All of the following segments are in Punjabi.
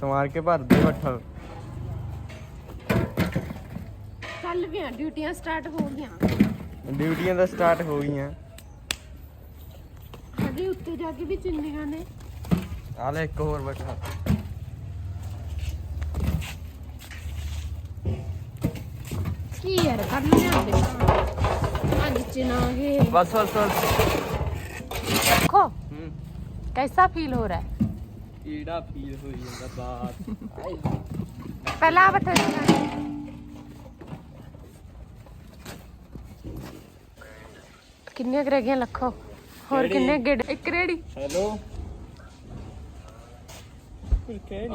ਸਮਾਰ ਕੇ ਭਰ ਦੇ ਬੱਠਲ ਚੱਲ ਗਿਆ ਡਿਊਟੀਆਂ ਸਟਾਰਟ ਹੋ ਗਈਆਂ ਡਿਊਟੀਆਂ ਤਾਂ ਸਟਾਰਟ ਹੋ ਗਈਆਂ ਹਜੇ ਉੱਤੇ ਜਾ ਕੇ ਵੀ ਚਿੰਨੀਆਂ ਨੇ ਆ ਲੈ ਇੱਕ ਹੋਰ ਬੱਠਲ ਕੀ ਯਾਰ ਕਰ ਲਿਆਂਦੇ ਅੱਜ ਚਿਨਾਗੇ ਬਸ ਬਸ ਬਸ ਦੇਖੋ ਹੂੰ कैसा फील हो रहा है ਕਿਹੜਾ ਫੀਲ ਹੋਈ ਜਾਂਦਾ ਬਾਤ ਆਏ ਪਹਿਲਾਂ ਆ ਬੱਠਾ ਕਿੰਨੇ ਕੁ ਰਹਿ ਲੱਖੋ? ਹੋਰ ਕਿੰਨੇ ਗੇੜ ਇੱਕ ਰੇੜੀ। ਹੈਲੋ?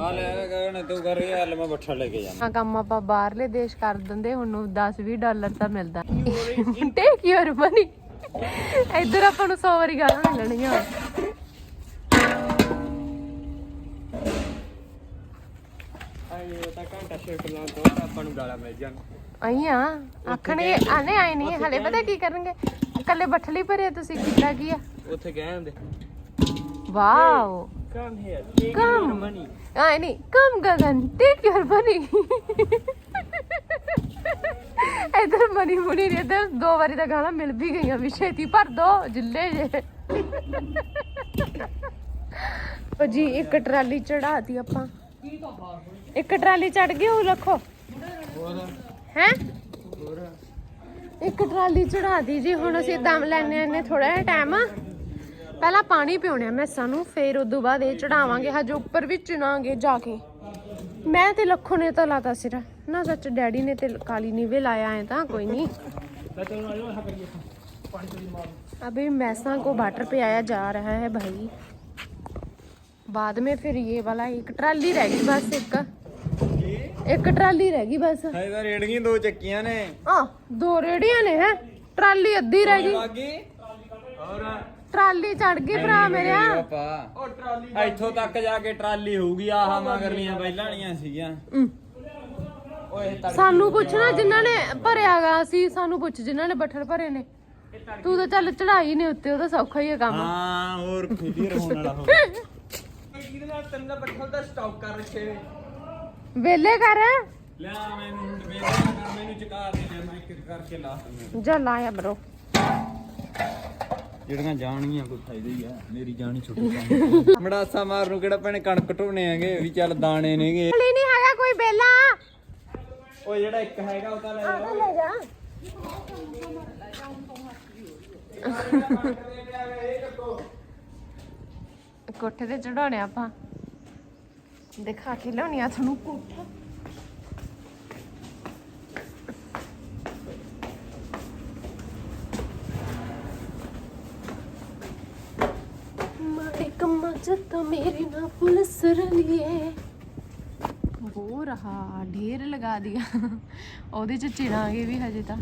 ਆ ਲੈ ਗਣ ਤੂੰ ਕਰ ਯਾਰ ਲੈ ਮੈਂ ਬੱਠਾ ਲੈ ਕੇ ਜਾਣਾ। ਆ ਕੰਮ ਆਪਾਂ ਬਾਹਰਲੇ ਦੇਸ਼ ਕਰ ਦਿੰਦੇ ਹੁਣ ਨੂੰ 10-20 ਡਾਲਰ ਤਾਂ ਮਿਲਦਾ। ਟੇਕ ਯੂਰ ਆਪਾਂ ਨੂੰ 100 ਵਾਰੀ ਗਾਲਾਂ ਮਿਲਣਗੀਆਂ। ਤਾਂ ਘੰਟਾ ਸ਼ਿਫਟ ਲਾਉਣ ਤੋਂ ਬਾਅਦ ਆਪਾਂ ਨੂੰ ਗਾਲਾਂ ਮਿਲ ਜਾਣ। ਆਈਆਂ ਆਖਣਗੇ ਆਨੇ ਆਏ ਨਹੀਂ ਹਲੇ ਪਤਾ ਕੀ ਕਰਨਗੇ? ਕੱਲੇ ਬੱਠਲੀ ਭਰੇ ਤੁਸੀਂ ਕੀਤਾ ਕੀ ਆ? ਉੱਥੇ ਗਏ ਹੁੰਦੇ। Wow. Come here Come. Mani ਆਏ ਨਹੀਂ come Gagan take your money ਇਧਰ ਮਨੀ ਮੁਨੀ ਨੇ ਇੱਧਰ ਦੋ ਵਾਰੀ ਤਾਂ ਗਾਲਾਂ ਮਿਲ ਵੀ ਗਈਆਂ ਵੀ ਛੇਤੀ ਭਰ ਦੋ ਜਿੱਲੇ ਜੇ। ਉਹ ਜੀ ਇੱਕ ਟਰਾਲੀ ਚੜਾਤੀ ਆਪਾਂ। ਇੱਕ ਟਰਾਲੀ ਚੜ ਗਈ ਉਹ ਰੱਖੋ ਹੈ ਇੱਕ ਟਰਾਲੀ ਚੜਾਤੀ ਜੀ ਹੁਣ ਅਸੀਂ ਦਮ ਲੈਣੇ ਨੇ ਥੋੜਾ ਜਿਹਾ ਟਾਈਮ ਪਹਿਲਾਂ ਪਾਣੀ ਪਿਉਣਿਆ ਮੈਸਾਂ ਨੂੰ ਫੇਰ ਉਦੋਂ ਬਾਅਦ ਇਹ ਚੜਾਵਾਂਗੇ ਹਜੇ ਉੱਪਰ ਵੀ ਚੁਣਾਂਗੇ ਜਾ ਕੇ ਮੈਂ ਤੇ ਲੱਖੋ ਨੇ ਤਾਂ ਲਾਤਾ ਸਿਰ ਨਾ ਸੱਚ ਡੈਡੀ ਨੇ ਤੇ ਕਾਲੀ ਨੀਵੇ ਲਾਇਆ ਐ ਤਾਂ ਕੋਈ ਨਹੀਂ अभी मैसा को वाटर पे आया जा रहा है भाई बाद में फिर ये वाला एक ट्राली रह गई बस एक ਇੱਕ ਟਰਾਲੀ ਰਹਿ ਗਈ ਬਸ। ਹਜੇ ਤਾਂ ਰੇੜੀਆਂ ਦੋ ਚੱਕੀਆਂ ਨੇ। ਆ ਦੋ ਰੇੜੀਆਂ ਨੇ ਹੈ? ਟਰਾਲੀ ਅੱਧੀ ਰਹਿ ਗਈ। ਹੋਰ ਟਰਾਲੀ ਚੜ ਗਈ ਭਰਾ ਮੇਰਿਆ ਉਹ ਟਰਾਲੀ ਇੱਥੋਂ ਤੱਕ ਜਾ ਕੇ ਟਰਾਲੀ ਹੋਊਗੀ ਆਹ ਮਗਰਲੀਆਂ ਪਹਿਲਾਣੀਆਂ ਸੀਗੀਆਂ। ਸਾਨੂੰ ਪੁੱਛਣਾ ਜਿਨ੍ਹਾਂ ਨੇ ਭਰਿਆਗਾ ਸੀ ਸਾਨੂੰ ਪੁੱਛ ਜਿਨ੍ਹਾਂ ਨੇ ਬੱਠਲ ਭਰੇ ਨੇ। ਤੂੰ ਤਾਂ ਚੱਲ ਚੜਾਈ ਨਹੀਂ ਉੱਤੇ ਉਹਦਾ ਸੌਖਾ ਹੀ ਹੈ ਕੰਮ। ਹਾਂ ਹੋਰ ਖੇਡੀ ਰਹਾਉਣ ਵਾਲਾ ਹੋ ਕਿਹਦੇ ਨਾਲ ਤਿੰਨ ਬੱਠਲ ਦਾ ਸਟਾਕ ਕਰ ਰੱਖੇ ਵੇਲੇ ਕਰ ਲੈ ਮੈਨੂੰ ਹੁਣ ਵੇਖ ਕਰ ਮੈਨੂੰ ਚਕਾ ਦੇ ਲੈ ਮੈਂ ਇੱਕ ਕਰਕੇ ਲਾ ਦਿੰਦਾ। ਜਾ ਲਾਇਆ ਬਰੋ। ਜਿਹੜੀਆਂ ਜਾਣੀਆਂ ਕੋਈ ਫਾਇਦਾ ਹੀ ਆ ਮੇਰੀ ਜਾਣੀ ਛੁੱਟੀ ਮੜਾਸਾ ਮਾਰ ਨੂੰ ਕਿਹੜਾ ਭੈਣੇ ਕਣਕ ਢੋਣੇ ਆਗੇ ਵੀ ਚੱਲ ਦਾਣੇ ਨੇਗੇ। ਨਹੀਂ ਹੈਗਾ ਕੋਈ ਬੇਲਾ ਉਹ ਜਿਹੜਾ ਇੱਕ ਹੈਗਾ ਉਹ ਤਾਂ ਲੈ ਲੈ ਜਾ। ਕੋਠੇ ਤੇ ਚੜਾਉਣੇ ਆਪਾਂ। ਦਿਖਾ ਕੇ ਲਿਆਉਣੀ ਆ ਤੁਹਾਨੂੰ ਕੋਠਾ। ਮਾਰੇ ਕੰਮਾਂ ਜੱਤ ਮੇਰੇ ਨਾਲ ਪੁਲਿਸ ਰਲੀਏ ਹੋ ਰਹਾ ਢੇਰ ਲਗਾ ਦਿਆ। ਉਹਦੇ ਚ ਚਿਰਾਂਗੇ ਵੀ ਹਜੇ ਤਾਂ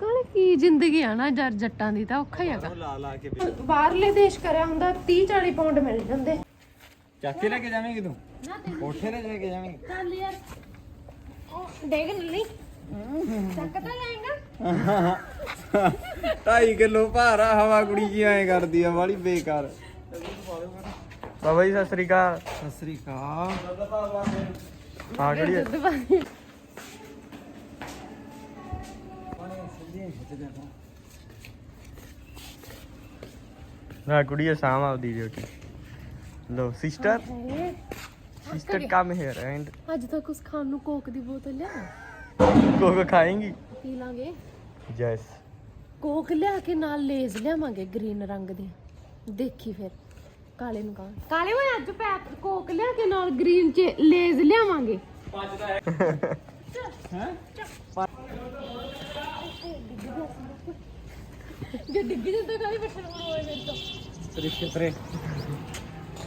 ਕਾਲੇ ਕੀ ਜ਼ਿੰਦਗੀ ਆ ਨਾ ਜਰ ਜੱਟਾਂ ਦੀ ਤਾਂ ਔਖਾ ਹੀ ਹੈਗਾ। ਲਾ ਲਾ ਕੇ ਬਾਹਰਲੇ ਦੇਸ਼ ਕਰਿਆ ਹੁੰਦਾ 30 40 ਪਾਉਂਡ ਮਿਲ ਜਾਂਦੇ। ਚੱਕ ਲੈ ਕੇ ਜਾਵੇਂਗੀ ਤੂੰ? ਕੋਠੇ ਤੇ ਲੈ ਕੇ ਜਾਵੇਂਗੀ। ਚੱਲ ਯਾਰ। ਉਹ ਡੇਗ ਨਹੀਂ ਚੱਕ ਤਾਂ ਲੈਂਗਾ 2.5 ਕਿਲੋ ਭਾਰਾ ਹਵਾ ਕੁੜੀ ਜੀ ਐ ਕਰਦੀ ਆ ਵਾਲੀ ਬੇਕਾਰ। ਬਾਬਾ ਜੀ ਸਤਿ ਸ੍ਰੀ ਅਕਾਲ। ਸਤਿ ਸ੍ਰੀ ਅਕਾਲ। ਆ? ਦੁੱਧ ਨਾ ਕੁੜੀ ਹੈ ਸਾਮ ਆਪਦੀ duty low sister sister come here and ਅੱਜ ਤੱਕ ਉਸ ਖਾਣ ਨੂੰ ਕੋਕ ਦੀ ਬੋਤਲ ਲਿਆ? ਕੋਕ ਖਾਏਂਗੀ? ਪੀ ਲਾਂਗੇ। ਯੈਸ ਕੋਕ ਲਿਆ ਕੇ ਨਾਲ ਲੇਜ਼ ਲਿਆਵਾਂਗੇ ਗ੍ਰੀਨ ਰੰਗ ਦੇ। ਦੇਖੀ ਫਿਰ ਕਾਲੇ ਨੂੰ ਕਹਾਂ ਕਾਲੇ ਓਏ ਅੱਜ ਪੈਕ ਕੋਕ ਲਿਆ ਕੇ ਨਾਲ ਗ੍ਰੀਨ ਚ ਲੇਜ਼ ਲਿਆਵਾਂਗੇ। ਜੇ ਡਿੱਗ ਜਾਂਦਾ ਕਾਲੀ ਬੱਠਲ ਹੋਏ ਮੇਰੇ ਤੋਂ ਤ੍ਰਿਸ਼ੇ ਤਰੇ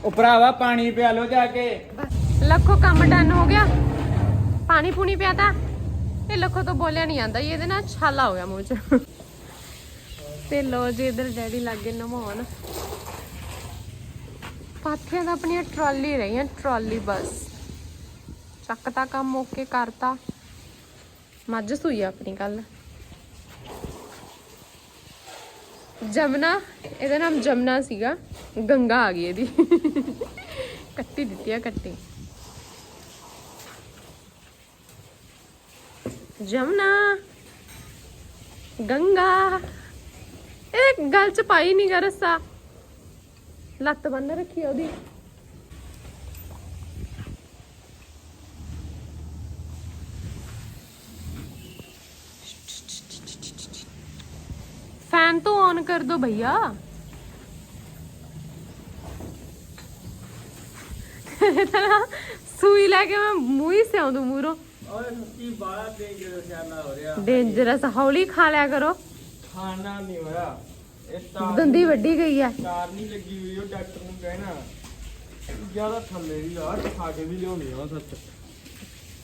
ਉਹ ਭਰਾਵਾ, ਪਾਣੀ ਪਿਆ ਲੋ ਜਾ ਕੇ। ਲੱਖੋ ਕੰਮ ਡਨ ਹੋ ਗਿਆ। ਪਾਣੀ ਪੂਣੀ ਪਿਆ ਤਾਂ। ਇਹ ਲੱਖੋ ਤੋਂ ਬੋਲਿਆ ਨਹੀਂ ਜਾਂਦਾ ਇਹਦੇ ਨਾਲ ਛਾਲਾ ਹੋ ਗਿਆ ਮੂੰਹ 'ਚ। ਤੇ ਲੋ ਜੀ, ਇਧਰ ਡੈਡੀ ਲੱਗੇ ਨਮਾਉਣ। ਪਾਥੀਆਂ ਦਾ ਆਪਣੀਆਂ ਟਰਾਲੀ ਰਹੀਆਂ, ਟਰਾਲੀ ਬਸ। ਚੱਕਤਾ ਕੰਮ, ਓਕੇ ਕਰਤਾ। ਮੱਝ ਸੂਈ ਆਪਣੀ ਕੱਲ ਜਮਨਾ, ਇਹਦਾ ਨਾਮ ਜਮਨਾ ਸੀਗਾ। ਗੰਗਾ ਆ ਗਈ ਇਹਦੀ। ਕੱਟੀ ਦਿੱਤੀ ਆ, ਕੱਟੀ। ਜਮਨਾ, ਗੰਗਾ। ਇਹ ਗੱਲ ਚ ਪਾਈ ਨਹੀਂ ਗਾ ਰੱਸਾ। ਲੱਤ ਬੰਨ ਰੱਖੀ ਉਹਦੀ। ऑन कर दो भैया ਸੂਈ ਲੈ ਕੇ ਮੈਂ ਮੂੰਹ ਹੀ ਸਿਆਉਂਦੂ ਮੂਰੋ ਓਏ ਸੱਚੀ ਬਾਲਾ ਡੇਂਜਰ ਸਿਆਣਾ ਹੋ ਰਿਹਾ ਡੇਂਜਰਸ ਹੌਲੀ ਖਾ ਲਿਆ ਕਰੋ ਖਾਣਾ ਨਹੀਂ ਹੋਇਆ ਇਹ ਤਾਰ ਦੰਦੀ ਵੱਡੀ ਗਈ ਹੈ ਤਾਰ ਨਹੀਂ ਲੱਗੀ ਹੋਈ ਉਹ ਡਾਕਟਰ ਨੂੰ ਕਹਿਣਾ ਜਿਆਦਾ ਥੱਲੇ ਦੀ ਲਾ ਖਾ ਕੇ ਵੀ ਲਿਆਉਣੀ ਆ ਸੱਚ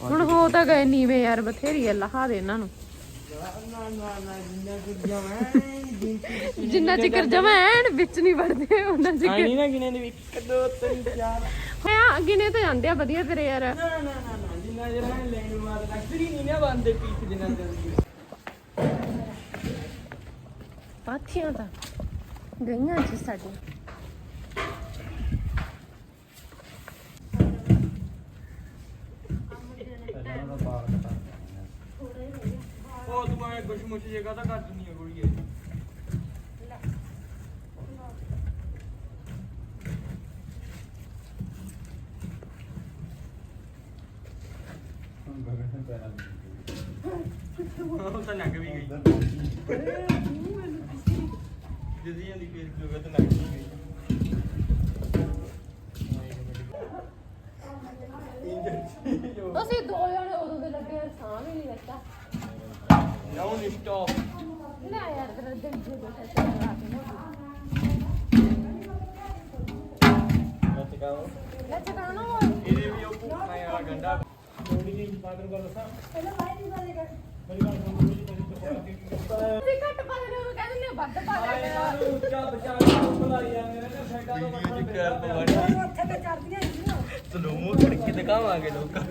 ਹੁਣ ਹੋ ਤਾਂ ਗਏ ਨੀਵੇਂ ਯਾਰ ਬਥੇਰੀ ਆ ਲਹਾ ਦੇ ਇਹਨਾਂ ਨੂੰ ਨਾ ਨਾ ਨਾ ਜਿੰਨਾ ਜਮੈਂ ਚਿਕਰ ਜਮਾ ਐਨ ਵਿੱਚ ਨਹੀਂ ਵੜਦੇ ਉਹਨਾਂ ਚਿਕਰ ਆਈ ਨਾ ਗਿਣੇ ਦੇ 1 2 3 4 ਹੋਇਆ ਗਿਨੇ ਤਾਂ ਜਾਂਦੇ ਆ ਵਧੀਆ ਤੇਰੇ ਯਾਰ। ਨਾ ਨਾ ਨਾ ਨਾ ਜਿੰਨਾ ਜਿਹੜਾ ਲੈਣ ਮਾਰ ਹੀ ਨਹੀਂ ਨਾ ਬੰਦੇ ਪੀਸ ਜਿੰਨਾ ਜਲਦੀ ਪਾਥੀਆਂ ਤਾਂ ਗਈਆਂ ਜੀ ਤੂੰ ਮੈਂ ਕੁਛ ਮੁੱਛ ਜੇਗਾ ਤਾਂ ਕਰ ਦਿੰਨੀ ਆ ਕੁੜੀਏ ਉਹ ਤਾਂ ਨੰਗ ਵੀ ਗਈ। ਜਿੱਦੀ ਜਾਂਦੀ ਫੇਸ ਜੋਗਾ ਤਾਂ ਨੰਗ ਵੀ ਗਈ। ਅਸੀਂ ਦੋ ਜਣੇ ਉਦੋਂ ਦੇ ਲੱਗੇ ਆ, ਸਾਹ ਵੀ ਨਹੀਂ ਲੱਗਾ ਨਾਉ ਨਹੀਂ ਸਟਾਪ ਲੈ ਯਾਰ ਤੇਰਾ ਦਿਲ ਜੋ ਜੋ ਸੱਚ ਕਰਾ ਕੇ ਮੈਂ ਚਕਾਉ ਲੈ ਚਕਾਣਾ ਇਹਦੇ ਵੀ ਉਹ ਭੁੱਖਾ ਵਾਲਾ ਗੰਡਾ ਤੁਸੀਂ ਘੱਟ ਪਾ ਰਹੇ ਹੋ ਕਹਿੰਦੇ ਨੇ ਵੱਧ ਪਾ ਆਏ ਰਹੇ ਯਾਰ ਉੱਚਾ ਬਚਾ ਕੇ ਬੁਲਾਈ ਜਾਂਦੇ ਨੇ ਨਾ ਸਾਈਡਾਂ ਤੋਂ ਵੀਡੀਓ ਉੱਥੇ ਤੇ ਚੜਦੀਆਂ ਤੈਨੂੰ ਮੂੰਹ ਖੜ ਦਿਖਾਵਾਂਗੇ ਲੋਕਾਂ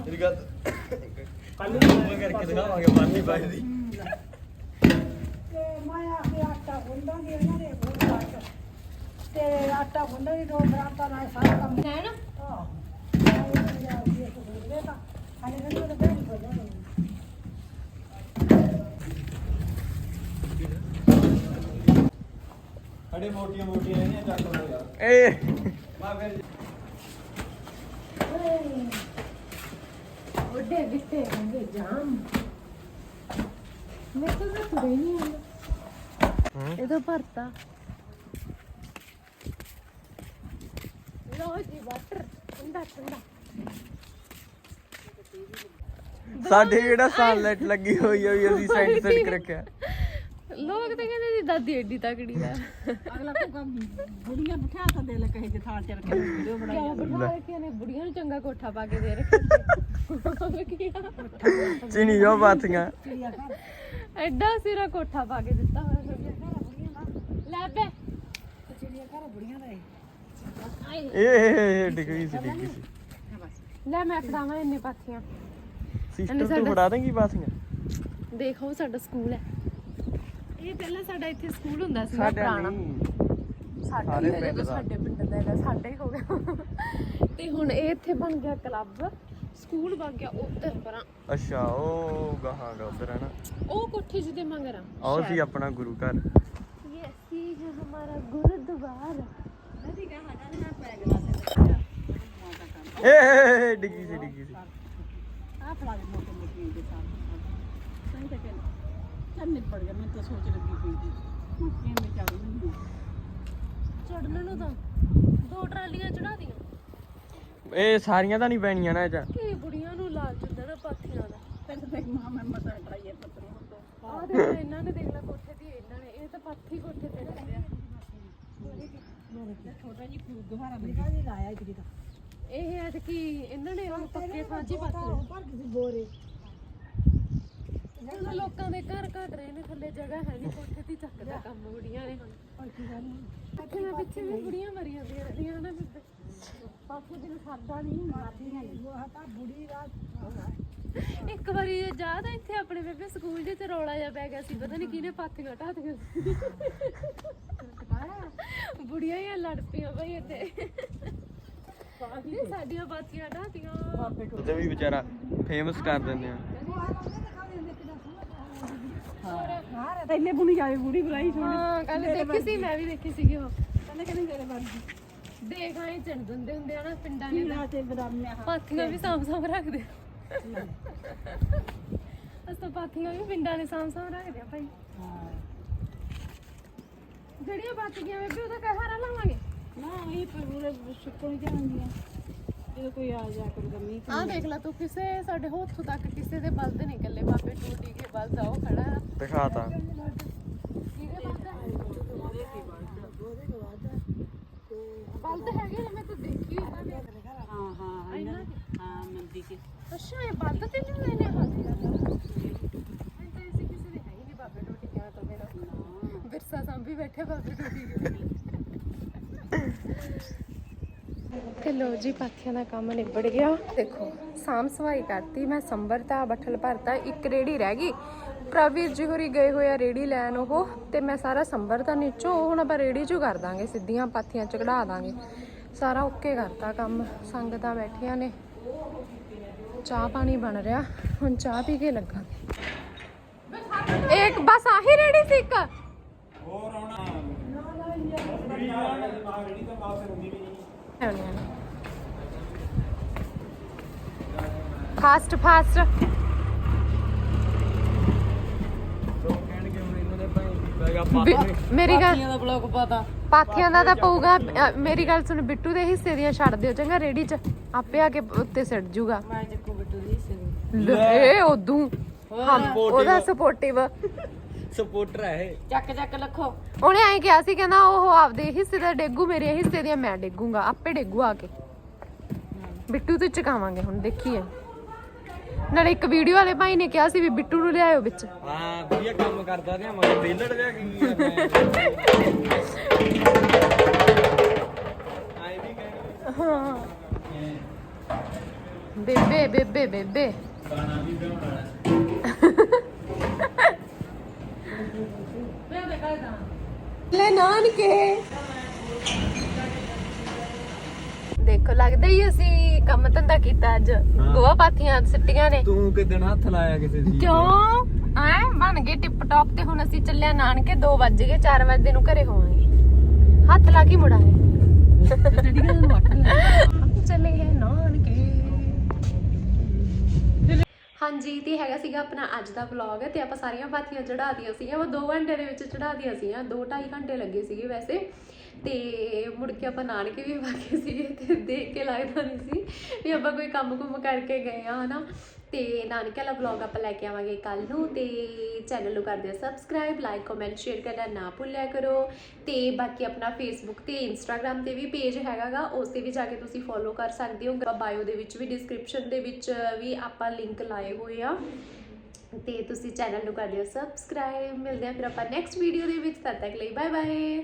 ਤੇਰੀ ਗੱਲ ਕੱਲ ਨੂੰ ਮੂੰਹ ਕਰਕੇ ਦਿਖਾਵਾਂਗੇ ਬਾਨੀ ਬਾਈ ਦੀ ਤੇ ਮੈਂ ਆ ਆਟਾ ਗੁੰਦਾਂਗੀ ਇਹਨਾਂ ਦੇ ਬਹੁਤ ਤੇ ਆਟਾ ਗੁੰਦਾਂਗੀ ਦੋ ਬਰਾਤਾਂ ਨਾਲ ਸਾਰਾ ਕੰਮ ਹੈ ਨਾ? ਹਾਂ। ਮੈਂ ਜਾ ਕੇ ਇੱਕ ਗੁੰਦੇ ਤਾਂ ਹਾਲੇ ਤਾਂ ਬੈਠ ਹੋ ਜਾਣਾ ਸਾਡੇ ਮੋਟੀਆਂ ਮੋਟੀਆਂ ਇਹਨੇ ਚੱਕ ਲੋ ਯਾਰ। ਏ। ਮੈਂ ਫਿਰ ਵੱਡੇ ਵਿੱਤੇ ਹੋਣਗੇ ਜਾਮ। ਮੈਂ ਤਾਂ ਨਾ ਤੁਰੇ ਨਹੀਂ ਆਉਂਦਾ। ਇਹ ਤਾਂ ਭਰਤਾ। ਲੋ ਜੀ ਵਾਟਰ ਠੰਡਾ ਠੰਡਾ। ਸਾਡੇ ਜਿਹੜਾ ਸਨਲਾਈਟ ਲੱਗੀ ਹੋਈ ਹੋਈ ਅਸੀਂ ਸਾਈਡ ਸਾਈਡ ਕਰ ਰੱਖਿਆ। ਲੋਕ ਤਾਂ ਕਹਿੰਦੇ ਦੀ ਦਾਦੀ ਐਡੀ ਤਕੜੀ ਆ। ਅਗਲਾ ਕੋ ਕੰਮ ਬੁੜੀਆਂ ਬਿਠਾ ਤਾਂ ਦੇ ਲੈ ਕਹੇ ਜੇ ਥਾਂ ਚ ਰੱਖੇ। ਵੀਡੀਓ ਕਿਉਂ ਬਿਠਾ ਰੱਖਿਆ ਨੇ? ਬੁੜੀਆਂ ਨੂੰ ਚੰਗਾ ਕੋਠਾ ਪਾ ਕੇ ਦੇ ਰੱਖਿਆ ਚਿਣੀ ਜੋ ਬਾਤੀਆਂ ਚਿੜੀਆ ਘਰ। ਐਡਾ ਸਿਰਾ ਕੋਠਾ ਪਾ ਕੇ ਦਿੱਤਾ ਹੋਇਆ ਲੈ ਬੇ ਚਿੜੀਆ ਘਰ ਬੁੜੀਆਂ ਦਾ ਇਹ। ਏ ਡਿਗਰੀ ਸੀ ਡਿਗਰੀ ਸੀ। ਲੈ ਮੈਂ ਫੜਾਵਾਂ ਇੰਨੇ ਪਾਥੀਆਂ। ਸਿਸਟਰ ਤੂੰ ਫੜਾ ਦੇਂਗੀ ਬਾਤੀਆਂ ਦੇਖੋ ਸਾਡਾ ਸਕੂਲ ਹੈ। ਇਹ ਪਹਿਲਾਂ ਸਾਡਾ ਇੱਥੇ ਸਕੂਲ ਹੁੰਦਾ ਸੀ ਸਾਡਾ ਪੁਰਾਣਾ। ਸਾਡੇ ਪਿੰਡ ਦਾ। ਸਾਡੇ ਪਿੰਡ ਦਾ ਹੈਗਾ ਸਾਡਾ ਹੀ ਹੋ ਗਿਆ। ਤੇ ਹੁਣ ਇਹ ਇੱਥੇ ਬਣ ਗਿਆ ਕਲੱਬ ਸਕੂਲ ਵਗ ਗਿਆ ਉੱਧਰ ਪਰਾਂ। ਅੱਛਾ ਉਹ ਗਾਹਾਂ ਗਾ ਉੱਧਰ ਹੈ ਨਾ। ਉਹ ਕੋਠੀ ਜਿਹਦੇ ਮੰਗ ਰਾਂ ਆਓ ਸੀ ਆਪਣਾ ਗੁਰੂ ਘਰ। ਇਹ ਸੀ ਜੋ ਹਮਾਰਾ ਗੁਰਦੁਆਰਾ। ਨਦੀ ਗਾਹਾਂ ਨਾਲ ਨਾ ਪੈ ਗਿਆ ਏ ਡਿੱਗੀ ਸੀ ਡਿੱਗੀ ਸੀ। ਆ ਫਲਾਗ ਮੋਟੇ ਮੋਟੇ ਦੇ ਚੱਲ ਨਿਪਟ ਗਿਆ ਮੈਂ ਤਾਂ ਸੋਚ ਲੱਗੀ ਪਈ ਸੀ। ਕਿਵੇਂ ਚੱਲ ਨਹੀਂ ਚੜਨ ਨੂੰ ਤਾਂ ਦੋ ਟਰਾਲੀਆਂ ਚੜਾ ਦੀਆਂ। ਇਹ ਸਾਰੀਆਂ ਤਾਂ ਨਹੀਂ ਪੈਣੀਆਂ ਨਾ ਇਹ ਚ ਕੀ ਬੁੜੀਆਂ ਨੂੰ ਲਾਲਚ ਹੁੰਦਾ ਨਾ ਪਾਥੀਆਂ ਦਾ। ਤੈਨੂੰ ਇੱਕ ਮਾਂ ਮੈਂ ਮਸਾ ਟਰਾਈਏ ਪੱਤਰੋਂ ਤੋਂ ਆਹ ਦੇਖ ਇਹਨਾਂ ਨੇ ਦੇਖ ਲਾ ਕੋਠੇ ਦੀ ਇਹਨਾਂ ਨੇ ਇਹ ਤਾਂ ਪਾਥੀ ਕੋਠੇ ਤੇ ਰਹਿੰਦੇ ਆ ਛੋਟਾ ਜੀ ਦੁਬਾਰਾ ਨਿਕਾ ਜੀ ਲਾਇਆ ਇੱਕ ਦੀ ਤਾਂ ਇਹ ਹੈ ਕਿ ਇਹਨਾਂ ਨੇ। ਉਹ ਪੱਕੇ ਹੀ ਪਾਥੀ। ਪਰ ਕਿਸੇ ਬੋਰੇ। ਹੁਣ ਲੋਕਾਂ ਦੇ ਘਰ ਘਟ ਰਹੇ ਨੇ ਥੱਲੇ ਜਗ੍ਹਾ ਹੈ ਨਹੀਂ ਕੋਠੇ ਤੇ ਹੀ ਚੱਕਦਾ ਕੰਮ ਬੁੜੀਆਂ ਨੇ। ਹੁਣ ਮੈਂ ਪਿੱਛੇ ਵੀ ਬੁੜੀਆਂ ਮਰੀਆਂ ਦੀਆਂ ਰਹੀਆਂ ਨਾ ਬੀਬੇ ਪਾਸੇ ਦਿਨ ਖਾਦਾ ਨਹੀਂ ਮਾਰਦੀਆਂ ਨੇ। ਉਹ ਤਾਂ ਬੁੜੀ ਰਾਤ ਇੱਕ ਵਾਰੀ ਜਾ ਤਾਂ ਇੱਥੇ ਆਪਣੇ ਬੇਬੇ ਸਕੂਲ ਦੇ ਚ ਰੌਲਾ ਜਿਹਾ ਪੈ ਗਿਆ ਸੀ ਪਤਾ ਨਹੀਂ ਕਿਹਨੇ ਪਾਥੀਆਂ ਢਾਤੀਆਂ ਬੁੜੀਆਂ ਹੀ ਲੜ ਪਈਆਂ ਬਈ ਇੱਥੇ। ਸਾਡੀਆਂ ਪਾਥੀਆਂ ਢਾਤੀਆਂ ਤੇ ਵੀ ਵਿਚਾਰਾ ਫੇਮਸ ਕਰ ਦਿੰਦੇ ਆ। ਪਹਿਲੇ ਬੁਣੀ ਜਾਵੇ ਬੁੜੀ ਬੁਲਾਈ ਹਾਂ ਕੱਲ ਦੇਖੀ ਸੀ ਮੈਂ ਵੀ ਦੇਖੀ ਸੀਗੀ ਉਹ। ਕਹਿੰਦੇ ਕਹਿੰਦੇ ਤੇਰੇ ਵਰਗੀ। ਦੇਖ ਆਏ ਚੜ ਦਿੰਦੇ ਹੁੰਦੇ ਆ ਨਾ ਪਿੰਡਾਂ ਦੇ ਨਾ ਤੇ ਬਦਾਮਿਆ? ਪਾਥੀਆਂ ਵੀ ਸਾਂਭ ਸਾਂਭ ਰੱਖਦੇ ਅਸ ਤਾਂ ਪਾਥੀਆਂ ਵੀ ਪਿੰਡਾਂ ਦੇ ਸਾਂਭ ਸਾਂਭ ਰੱਖਦੇ ਆ ਭਾਈ। ਜਿਹੜੀਆਂ ਬਚ ਗਈਆਂ ਬੇਬੇ ਉਹਦਾ ਕਹਾਰਾ ਲਾਵਾਂਗੇ? ਨਾ ਇਹ ਪਰ ਪੂਰੇ ਸੁੱਕਣ ਜਾਂਦੀਆਂ ਜਦੋਂ ਕੋਈ ਆ ਜਾ ਕਰੂਗਾ ਮੀਂਹ ਆਹ ਦੇਖ ਲੈ ਤੂੰ ਕਿਸੇ ਸਾਡੇ ਹੱਥੋਂ ਤੱਕ ਕਿਸੇ ਦੇ ਬਲਦ ਨਹੀਂ ਇਕੱਲੇ ਬਾਬੇ ਟੂਟੀ ਕੇ। ਬਲਦ ਆ ਉਹ ਖੜਾ। ਦਿਖਾਤਾ। ਕਿਹਦੇ ਬਲਦ ਹੈਗੇ ਨੇ ਮੈਂ ਤਾਂ ਦੇਖੀ ਇਹਨਾਂ ਨੇ ਹਾਂ ਹਾਂ ਇਹਨਾਂ ਦੇ। ਹਾਂ ਮੰਦੀ ਕੇ ਅੱਛਾ ਇਹ ਬਲਦ ਤੇ ਨਹੀਂ ਲੈਣੇ ਹਾਜ਼ਰ ਮੈਂ ਤਾਂ ਇਸੇ ਕਿਸੇ ਦੇ ਹੈ ਹੀ ਨਹੀਂ ਬਾਬੇ ਟੂਟੀ ਕਿਹਾ ਤੋਂ ਬਿਨਾ ਸੰਭੀ ਬੈਠੇ ਬਾਬੇ ਟੂਟੀ। ਕੇ ਤੇ ਲੋ ਜੀ, ਪਾਥੀਆਂ ਦਾ ਕੰਮ ਨਿਬੜ ਗਿਆ। ਦੇਖੋ ਸਾਮ ਸਫ਼ਾਈ ਕਰਤੀ, ਮੈਂ ਸੰਭਰਤਾ ਬਠਲ ਭਰਤਾ ਇੱਕ ਰੇੜੀ ਰਹਿ ਗਈ। ਪ੍ਰਵੀਰ ਜੀ ਹੋਰੀ ਗਏ ਹੋਏ ਰੇੜੀ ਲੈਣ ਉਹ, ਤੇ ਮੈਂ ਸਾਰਾ ਸੰਭਰਤਾ ਨੀਚੋਂ ਹੁਣ ਆਪਾਂ ਰੇੜੀ 'ਚੋਂ ਕਰ ਦਾਂਗੇ, ਸਿੱਧੀਆਂ ਪਾਥੀਆਂ ਚ ਕਢਾ ਦਾਂਗੇ। ਸਾਰਾ ਓਕੇ ਕਰਤਾ ਕੰਮ ਸੰਗਤਾਂ ਬੈਠੀਆਂ ਨੇ। ਚਾਹ ਪਾਣੀ ਬਣ ਰਿਹਾ, ਹੁਣ ਚਾਹ ਪੀ ਕੇ ਲੱਗਾਂਗੇ। ਇੱਕ, ਬਸ ਆਹੀ ਰੇੜੀ ਸੀ ਇੱਕ। ਫਾਸਟ ਫਾਸਟ ਮੇਰੀ ਗੱਲ ਦਾ ਬਲੌਗ ਪਤਾ। ਪਾਥੀਆਂ ਦਾ ਤਾਂ ਪਊਗਾ। ਅ, ਮੇਰੀ ਗੱਲ ਸੁਣ ਬਿੱਟੂ ਦੇ ਹਿੱਸੇ ਦੀਆਂ ਛੱਡ ਦਿਓ ਚੰਗਾ ਰੇੜੀ 'ਚ ਆਪੇ ਆ ਕੇ ਉੱਤੇ ਸਿੱਟ ਜੂਗਾ। ਮੈਂ ਚੱਕੂ ਬਿੱਟੂ ਦੀ ਸੇ ਏ ਉਦੋਂ। ਹਾਂ ਉਹਦਾ ਸਪੋਰਟਿਵ ਸਪੋਰਟਰ ਹੈ ਇਹ। ਚੱਕ ਚੱਕ ਲੱਖੋ। ਉਹਨੇ ਐਂ ਕਿਹਾ ਸੀ ਕਹਿੰਦਾ ਉਹ ਆਪਦੇ ਹਿੱਸੇ ਦਾ ਡੇਗੂ ਮੇਰੇ ਹਿੱਸੇ ਦੀਆਂ ਮੈਂ ਡੇਗੂਗਾ ਆਪੇ ਡੇਗੂ ਆ ਕੇ। ਬਿੱਟੂ ਤੇ ਚਕਾਵਾਂਗੇ ਹੁਣ ਦੇਖੀਏ। ਨਾਲੇ ਇੱਕ ਵੀਡੀਓ ਵਾਲੇ ਭਾਈ ਨੇ ਕਿਹਾ ਸੀ ਵੀ ਬਿੱਟੂ ਨੂੰ ਲਿਆਇਓ ਵਿੱਚ। ਹਾਂ ਵਧੀਆ ਕੰਮ ਕਰਦਾ ਤੇ ਮੈਂ ਬੇਲੜ ਲਿਆ ਕੀ ਆ ਮੈਂ ਆਈ ਵੀ ਕਹਿੰਦਾ ਹਾਂ। ਬੇਬੇ ਬੇਬੇ ਬੇਬੇ। ਗਾਣਾ ਵੀ ਬਣਾਉਣਾ ਲੈ ਨਾਨਕੇ। ਦੇਖੋ ਲੱਗਦਾ ਹੀ ਅਸੀਂ ਕੰਮ ਧੰਦਾ ਕੀਤਾ ਅੱਜ। ਗੋਆ ਪਾਥੀਆਂ ਸਿੱਟੀਆਂ ਨੇ। ਤੂੰ ਕਿਦਣ ਹੱਥ ਲਾਇਆ ਕਿਸੇ ਦੀ? ਕਿਉਂ? ਐ ਬਣ ਗਏ ਟਿਪ ਟੌਪ ਤੇ ਹੁਣ ਅਸੀਂ ਚੱਲਿਆ ਨਾਨਕੇ 2 ਵੱਜ ਗਏ 4 ਵਜੇ ਨੂੰ ਘਰੇ ਹੋਵਾਂਗੇ। ਹੱਥ ਲਾ ਕੇ ਮੁੜਾਂਗੇ। ਚੱਲੇ ਗਏ ਨਾਨਕੇ ਹਾਂਜੀ ਤੇ ਹੈਗਾ ਸੀਗਾ ਆਪਣਾ ਅੱਜ ਦਾ ਵਲੌਗ ਤੇ ਆਪਾਂ ਸਾਰੀਆਂ ਪਾਥੀਆਂ ਚੜਾ ਦੀਆਂ ਸੀਗੀਆਂ। ਉਹ 2 ਘੰਟੇ ਦੇ ਵਿੱਚ ਚੜਾ ਦੀਆਂ ਸੀਗੀਆਂ। 2 2.5 ਘੰਟੇ ਲੱਗੇ ਸੀਗੇ ਵੈਸੇ। ਤੇ ਮੁੜ ਕੇ ਆਪਾਂ ਨਾਨਕੇ ਵੀ ਵਾਗੇ ਸੀਗੇ ਤੇ ਦੇਖ ਕੇ ਲੱਗਦਾ ਨਹੀਂ ਸੀ। ਵੀ ਆਪਾਂ ਕੋਈ ਕੰਮ ਕੁਮ ਕਰਕੇ ਗਏ ਆ, ਹਨਾ? ਤੇ ਨਾਨਕੇ ਵਾਲਾ ਵਲੌਗ ਆਪਾਂ ਲੈ ਕੇ ਆਵਾਂਗੇ ਕੱਲ ਨੂੰ, ਤੇ ਚੈਨਲ ਨੂੰ ਕਰ ਦਿਓ ਸਬਸਕ੍ਰਾਈਬ ਲਾਈਕ ਕਮੈਂਟ ਸ਼ੇਅਰ ਕਰਨਾ ਨਾ ਭੁੱਲਿਆ ਕਰੋ। ਤੇ ਬਾਕੀ ਆਪਣਾ ਫੇਸਬੁੱਕ ਤੇ ਇੰਸਟਾਗ੍ਰam ਤੇ ਵੀ ਪੇਜ ਹੈਗਾਗਾ, ਉਸ ਤੇ ਵੀ ਜਾ ਕੇ ਤੁਸੀਂ ਫੋਲੋ ਕਰ ਸਕਦੇ ਹੋ। ਬਾਇਓ ਦੇ ਵਿੱਚ ਵੀ ਡਿਸਕ੍ਰਿਪਸ਼ਨ ਦੇ ਵਿੱਚ ਵੀ ਆਪਾਂ ਲਿੰਕ ਲਾਏ ਹੋਏ ਆ। ਤੇ ਤੁਸੀਂ ਚੈਨਲ ਨੂੰ ਕਰ ਦਿਓ ਸਬਸਕ੍ਰਾਈਬ ਮਿਲਦੇ ਆ ਫਿਰ ਆਪਾਂ ਨੈਕਸਟ ਵੀਡੀਓ ਦੇ ਵਿੱਚ, ਤਦ ਤੱਕ ਲਈ ਬਾਏ ਬਾਏ